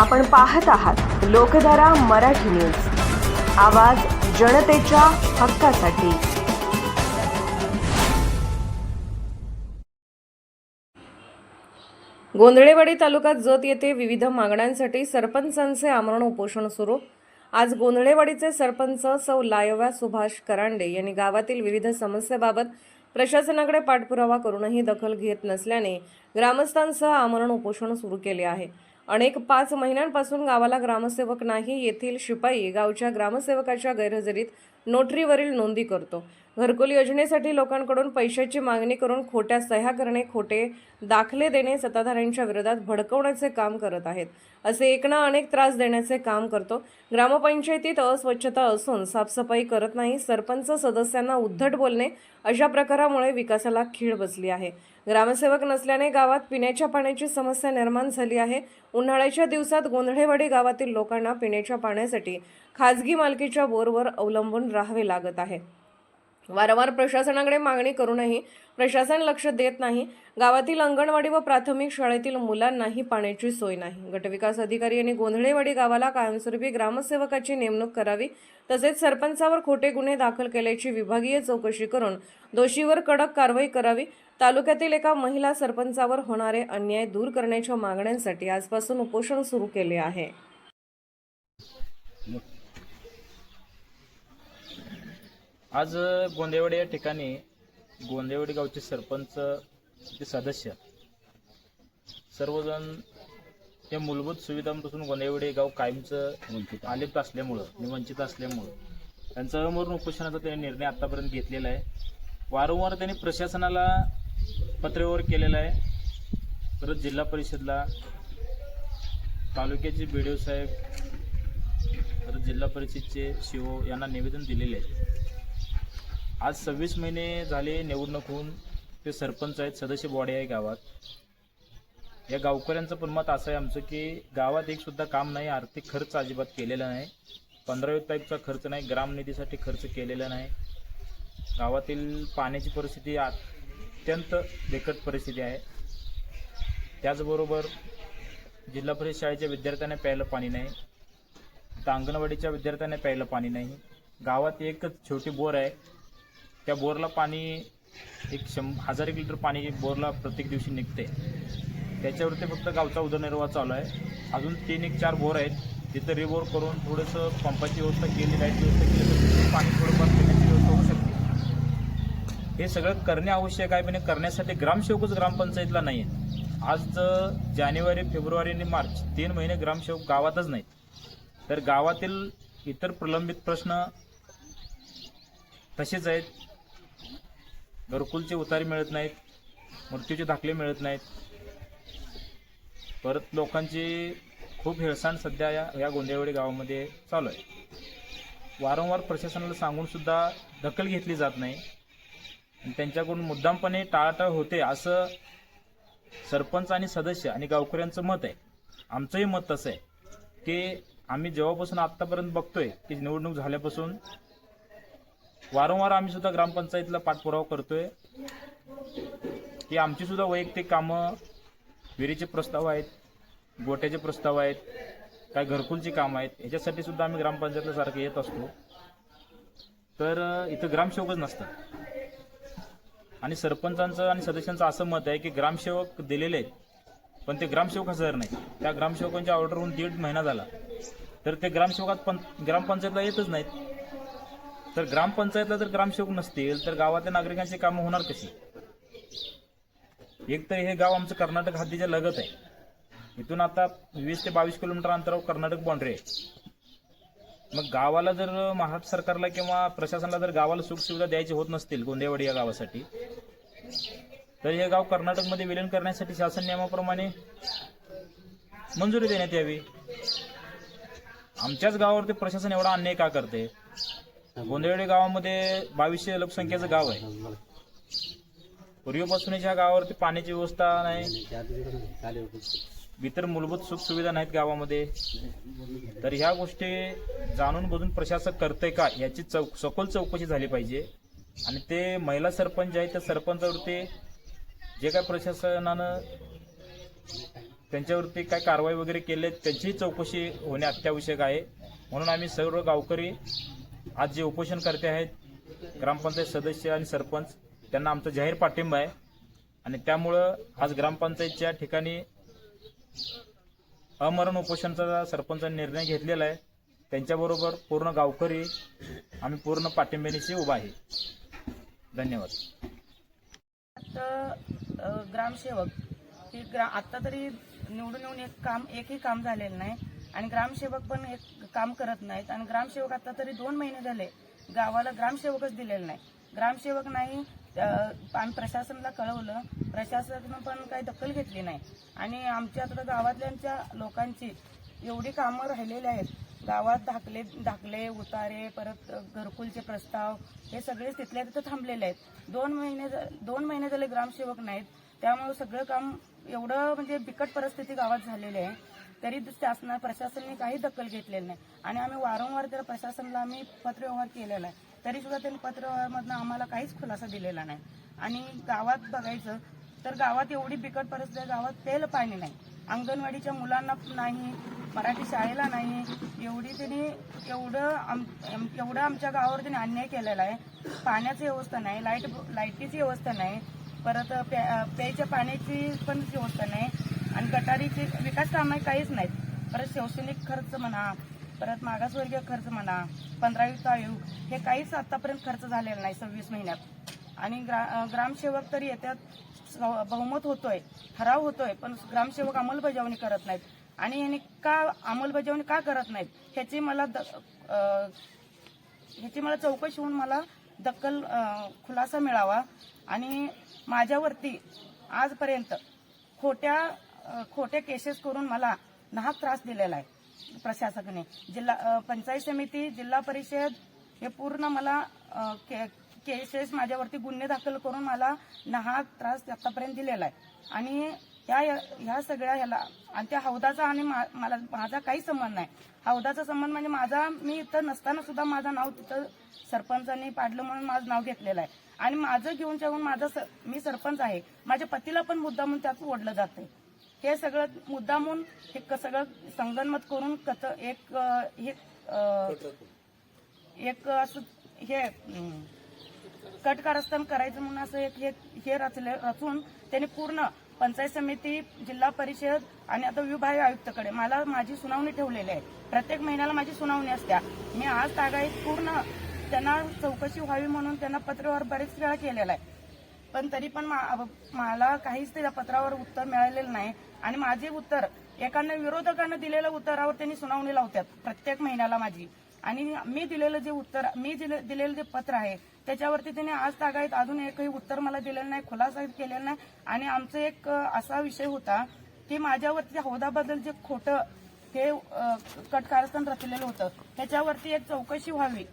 आपण पाहत आहात लोकधारा मराठी न्यूज. आवाज जनतेच्या हक्कासाठी. गोंधळेवाडी तालुक्यात जत येथे विविध मागण्यांसाठी सरपंचांचे आमरण उपोषण सुरू. आज गोंधळेवाडीचे सरपंच सौ लायव्या सुभाष करांडे यांनी गावातील विविध समस्येबाबत प्रशासनाकडे पाठपुरावा करूनही दखल घेत नसल्याने ग्रामस्थांसह आमरण उपोषण सुरू केले आहे. अनेक पाच महिन्यांपासून गावाला ग्रामसेवक नाही येथील शिपाई गावच्या ग्रामसेवकाच्या गैरहजेरीत नोटरीवरील नोंदी करतो. घरकुल योजनेसाठी लोकांकडून पैशाची मागणी करून खोट्या सह्या करणे खोटे दाखले देणे सत्ताधाऱ्यांच्या विरोधात भडकवण्याचे काम करत आहेत. असे एक ना अनेक त्रास देण्याचे काम करतो. ग्रामपंचायतीत अस्वच्छता असून साफसफाई करत नाही सरपंच सदस्यांना उद्धट बोलणे अशा प्रकारामुळे विकासाला खीळ बसली आहे. ग्रामसेवक नसल्याने गावात पिण्याच्या पाण्याची समस्या निर्माण झाली आहे. उन्हाळ्याच्या दिवसात गोंधळेवाडी गावातील लोकांना पिण्याच्या पाण्यासाठी खाजगी मालकीच्या बोरवर अवलंबून राहावे लागत आहे. वारंवार प्रशासनाकडे मागणी करूनही प्रशासन लक्ष देत नाही. गावातील अंगणवाडी व प्राथमिक शाळेतील मुलांनाही पाण्याची सोय नाही. गटविकास अधिकारी यांनी गोंधळेवाडी गावाला कायमस्वरूपी ग्रामसेवकाची नेमणूक करावी तसेच सरपंचावर खोटे गुन्हे दाखल केल्याची विभागीय चौकशी करून दोषीवर कडक कारवाई करावी. तालुक्यातील एका महिला सरपंचावर होणारे अन्याय दूर करण्याच्या मागण्यांसाठी आजपासून उपोषण सुरू केले आहे. आज गोंदेवाडी या ठिकाणी गोंदेवाडी गावचे सरपंच ते सदस्य सर्वजण या मूलभूत सुविधांपासून गोंदेवाडी गाव कायमचं आलिप्त असल्यामुळं आणि वंचित असल्यामुळं. त्यांचं अमरून उपोषणाचा त्यांनी निर्णय आतापर्यंत घेतलेला आहे. वारंवार त्यांनी प्रशासनाला पत्रव्यवहार केलेला आहे. परत जिल्हा परिषदला तालुक्याचे बी डी ओ साहेब परत जिल्हा परिषदचे सीओ यांना निवेदन दिलेले आहे. आज सव्वीस महिने झाले निवडणूक होऊन ते सरपंच आहेत सदस्य बॉडी आहे गावात. या गावकऱ्यांचं पण मत असं आहे आमचं की गावात एक सुद्धा काम नाही आर्थिक खर्च अजिबात केलेला नाही. पंधरावी टाईपचा खर्च नाही ग्रामनिधीसाठी खर्च केलेला नाही. गावातील पाण्याची परिस्थिती अत्यंत बिकट परिस्थिती आहे. त्याचबरोबर जिल्हा परिषद शाळेच्या विद्यार्थ्यांना प्यायला पाणी नाही. तर अंगणवाडीच्या विद्यार्थ्यांना प्यायला पाणी नाही. गावात एकच छोटी बोर आहे त्या बोरला पाणी एक शं हजार एक लिटर पाणी बोरला प्रत्येक दिवशी निघते. त्याच्यावरती फक्त गावचा उदरनिर्वाह चालू आहे. अजून तीन एक चार बोर आहेत. तिथं रिबोर करून थोडंसं पंपाची व्यवस्था केली लाईटची व्यवस्था केली तर पाणी थोडंफार पिण्याची व्यवस्था होऊ शकते. हे सगळं करणे आवश्यक आहे पण हे करण्यासाठी ग्रामसेवकच ग्रामपंचायतला नाही आहेत आज जानेवारी फेब्रुवारी आणि मार्च तीन महिने ग्रामसेवक गावातच नाहीत. तर गावातील इतर प्रलंबित प्रश्न तसेच आहेत. घरकुलचे उतारे मिळत नाहीत मृत्यूचे दाखले मिळत नाहीत. परत लोकांची खूप हेळसांड सध्या या या गोंदेवाडी गावामध्ये चालू आहे. वारंवार प्रशासनाला सांगूनसुद्धा दखल घेतली जात नाही. त्यांच्याकडून मुद्दामपणे टाळाटाळ होते असं सरपंच आणि सदस्य आणि गावकऱ्यांचं मत आहे. आमचंही मत तसं आहे की आम्ही जेव्हापासून आत्तापर्यंत बघतोय की निवडणूक झाल्यापासून वारंवार आम्ही सुद्धा ग्रामपंचायतीला पाठपुरावा करतोय. की आमची सुद्धा वैयक्तिक कामं विहिरीचे प्रस्ताव आहेत गोट्याचे प्रस्ताव आहेत काय घरकुलची कामं आहेत ह्याच्यासाठी सुद्धा आम्ही ग्रामपंचायतला सारखं येत असतो. तर इथं ग्रामसेवकच नसतात. आणि सरपंचांचं आणि सदस्यांचं असं मत आहे की ग्रामसेवक दिलेले आहेत पण ते ग्रामसेवक हजर नाही त्या ग्रामसेवकांच्या ऑर्डरहून दीड महिना झाला. तर ते ग्रामसेवकात पण ग्रामपंचायतला येतच नाहीत. तर ग्रामपंचायतला जर ग्रामसेवक नसतील तर गावातल्या नागरिकांची कामं होणार कशी? एक तर हे गाव आमचं कर्नाटक हद्दीच्या लगत आहे. इथून आता वीस ते बावीस किलोमीटर अंतरावर कर्नाटक बाउंड्री आहे. मग गावाला जर महाराष्ट्र सरकारला किंवा प्रशासनाला जर गावाला सुखसुविधा द्यायची होत नसतील गोंदेवाडी या गावासाठी तर हे गाव कर्नाटकमध्ये विलीन करण्यासाठी शासन नियमाप्रमाणे मंजुरी देण्यात यावी. आमच्याच गावावरती प्रशासन एवढा अन्याय का करते? गोंदेवाडी गावामध्ये बावीसशे लोकसंख्येचं गाव आहे. पूर्वीपासूनच ह्या गावावरती पाण्याची व्यवस्था नाही. इतर मूलभूत सुख सुविधा नाहीत गावामध्ये. तर ह्या गोष्टी जाणून बुजून प्रशासक करते का याची चौ सखोल चौकशी झाली पाहिजे. आणि ते महिला सरपंच आहे त्या सरपंचावरती जे काय प्रशासनानं त्यांच्यावरती काय कारवाई वगैरे केले त्यांचीही चौकशी होणे अत्यावश्यक आहे. म्हणून आम्ही सर्व गावकरी आज जे उपोषणकर्ते आहेत ग्रामपंचायत सदस्य आणि सरपंच त्यांना आमचा जाहीर पाठिंबा आहे. आणि त्यामुळं आज ग्रामपंचायतच्या ठिकाणी अमरण उपोषणचा सरपंचांनी निर्णय घेतलेला आहे. त्यांच्याबरोबर पूर्ण गावकरी आम्ही पूर्ण पाठिंब्यानिशी उभा आहे. धन्यवाद. आता ग्रामसेवक ही ग्रा आत्ता तरी निवडून येऊन एक काम एकही काम झालेलं नाही. आणि ग्रामसेवक पण एक काम करत नाहीत. आणि ग्रामसेवक आता तरी दोन महिने झाले गावाला ग्रामसेवकच दिलेला नाही. ग्रामसेवक नाही आम्ही प्रशासनाला कळवलं. प्रशासनानं पण काही दखल घेतली नाही. आणि आमच्या आता गावातल्यांच्या लोकांची एवढी कामं राहिलेली आहेत. गावात धाकले धाकले उतारे परत घरकुलचे प्रस्ताव हे सगळे तिथल्या तिथं थांबलेले आहेत. दोन महिने दोन महिने झाले ग्रामसेवक नाहीत. त्यामुळे सगळं काम एवढं म्हणजे बिकट परिस्थिती गावात झालेली आहे. तरी शासना प्रशासनाने काही दखल घेतलेली नाही. आणि आम्ही वारंवार जर प्रशासनाला आम्ही पत्रव्यवहार केलेला आहे तरी सुद्धा त्यांनी पत्रव्यवहारमधनं आम्हाला काहीच खुलासा दिलेला नाही. आणि गावात बघायचं तर गावात एवढी बिकट परिस्थिती आहे गावात तेल पाणी नाही. अंगणवाडीच्या मुलांना नाही मराठी शाळेला नाही. एवढी त्यांनी एवढं आम एवढं आमच्या गावावर त्यांनी अन्याय केलेला आहे. पाण्याची व्यवस्था नाही लाइट लाईटीची व्यवस्था नाही. परत प्या प्यायच्या पाण्याची पण व्यवस्था नाही. आणि गटारीचे विकास कामं काहीच नाहीत. परत शैक्षणिक खर्च म्हणा परत मागासवर्गीय खर्च म्हणा पंधरा आयोग हे काहीच आतापर्यंत खर्च झालेला नाही सव्वीस महिन्यात. आणि ग्रा ग्रामसेवक तरी येत्यात बहुमत होतोय ठराव होतोय पण ग्रामसेवक अंमलबजावणी करत नाहीत. आणि यांनी का अंमलबजावणी का करत नाहीत? ह्याची मला द- ह्याची मला चौकशी होऊन मला दक्कल खुलासा मिळावा. आणि माझ्यावरती आजपर्यंत खोट्या खोटे केसेस करून मला नाहक त्रास दिलेला आहे प्रशासकाने. जिल्हा पंचायत समिती जिल्हा परिषद हे पूर्ण मला के- केसेस माझ्यावरती गुन्हे दाखल करून मला नाहक त्रास आतापर्यंत दिलेला आहे. आणि ह्या ह्या सगळ्या ह्याला आणि त्या हौदाचा आणि मा- मला माझा काही संबंध नाही. हौदाचा संबंध म्हणजे माझा मी इथं नसताना सुद्धा माझं नाव तिथं सरपंचांनी पाडलं म्हणून माझं नाव घेतलेलं आहे. आणि माझं घेऊन जेवून माझं स- मी सरपंच आहे. माझ्या पतीला पण मुद्दा म्हणून त्यात ओढलं जाते हे सगळं मुद्दामून हे क- सगळं संगनमत करून कथ एक हे एक असं हे कटकारस्थान कट कारस्थान करायचं म्हणून असं एक हे हे रचले रचून त्यांनी पूर्ण पंचायत समिती जिल्हा परिषद आणि आता विभागीय आयुक्तकडे मला माझी सुनावणी ठेवलेली आहे. प्रत्येक महिन्याला माझी सुनावणी असत्या. मी आज तागाईत पूर्ण त्यांना चौकशी व्हावी म्हणून त्यांना पत्रव्यवहार बरेच वेळा केलेला आहे. पण तरी पण मा- मला काहीच त्या पत्रावर उत्तर मिळालेलं नाही. आणि माझे उत्तर एकानं विरोधकांना दिलेल्या उत्तरावर त्यांनी सुनावणी लावतात प्रत्येक महिन्याला माझी. आणि मी दिलेलं जे उत्तर मी दिलेलं जे पत्र आहे त्याच्यावरती त्यांनी आज तागायत अजून एकही उत्तर मला दिलेलं नाही खुलासा केलेला नाही. आणि आमचा एक असा विषय होता की माझ्यावरती हौदाबद्दल जे खोटं हे कट कारस्थान रचलेलं होतं त्याच्यावरती एक चौकशी व्हावी.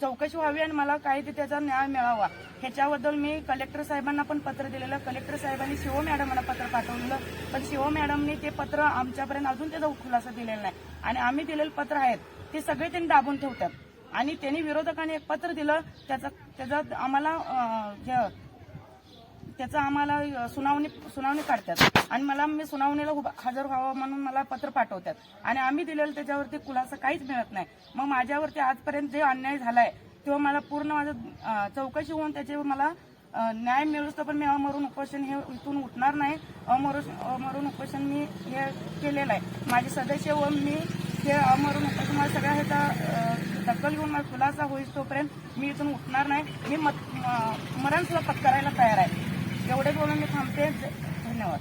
चौकशी व्हावी आणि मला काही ते त्याचा न्याय मिळावा. ह्याच्याबद्दल मी कलेक्टर साहेबांना पण पत्र दिलेलं. कलेक्टर साहेबांनी शिव मॅडमला पत्र पाठवलेलं. पण शिव मॅडमनी ते पत्र आमच्यापर्यंत अजून त्याचा खुलासा दिलेला नाही. आणि आम्ही दिलेलं पत्र आहेत ते सगळे त्यांनी दाबून ठेवतात. आणि त्यांनी विरोधकांनी एक पत्र दिलं त्याचा त्याचा आम्हाला त्याचं आम्हाला सुनावणी सुनावणी काढतात. आणि मला मी सुनावणीला हजर व्हावं म्हणून मला पत्र पाठवतात. आणि आम्ही दिलेलं त्याच्यावरती खुलासा काहीच मिळत नाही. मग माझ्यावरती आजपर्यंत जे अन्याय झालाय तो मला पूर्ण माझं चौकशी होऊन त्याच्यावर मला न्याय मिळूस तर पण मी अमरून उपोषण हे इथून उठणार नाही. अमरून अमरून उपोषण मी हे केलेलं आहे. माझे सदस्य व मी हे अमरून उपोषण मला सगळ्या ह्याचा दखल घेऊन मला खुलासा होईस तोपर्यंत मी इथून उठणार नाही. मी मत मरण सुद्धा पत्करायला तयार आहे. एवढे बोलून मी थांबते. धन्यवाद.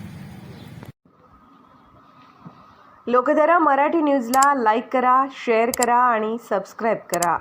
लोकधारा मराठी न्यूजला लाईक करा शेअर करा आणि सबस्क्राईब करा.